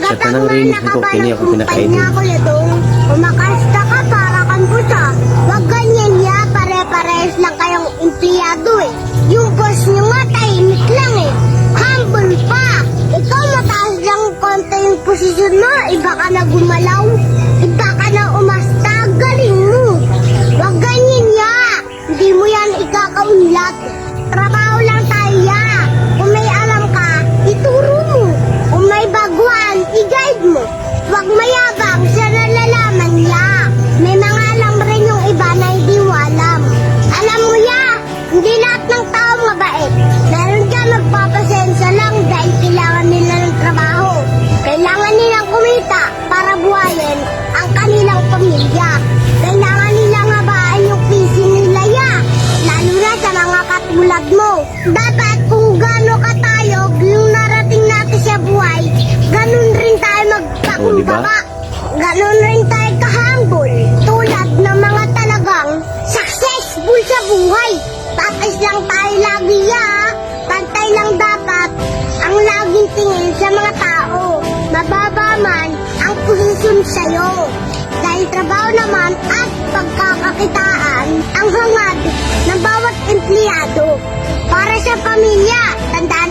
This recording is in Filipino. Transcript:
Sa tanang rinig ko, kini ako pinakainin. Kumpanya ko ledong. Umakasta ka para kang busa. Huwag ganyan ya, pare-pares lang kayong empleyado eh. Yung boss nyo nga, tahimik lang eh. Humble pa. Ikaw mataas lang konti yung posisyon mo. Iba ka na gumalaw. Iba ka na umasta. Galing mo. Huwag ganyan ya. Hindi mo yan ikakaunlad. Katulad mo. Dapat kung gaano katayog yung narating natin sa buhay, ganun rin tayo magpakumbaba. Ganun rin tayo kahambol. Tulad ng mga talagang successful sa buhay. Tapos lang tayo lagi ya. Pantay lang dapat ang laging tingin sa mga tao. Mababa man ang posisyon sa'yo. Dahil trabaho naman at ng bawat empleyado. Para sa pamilya, tandaan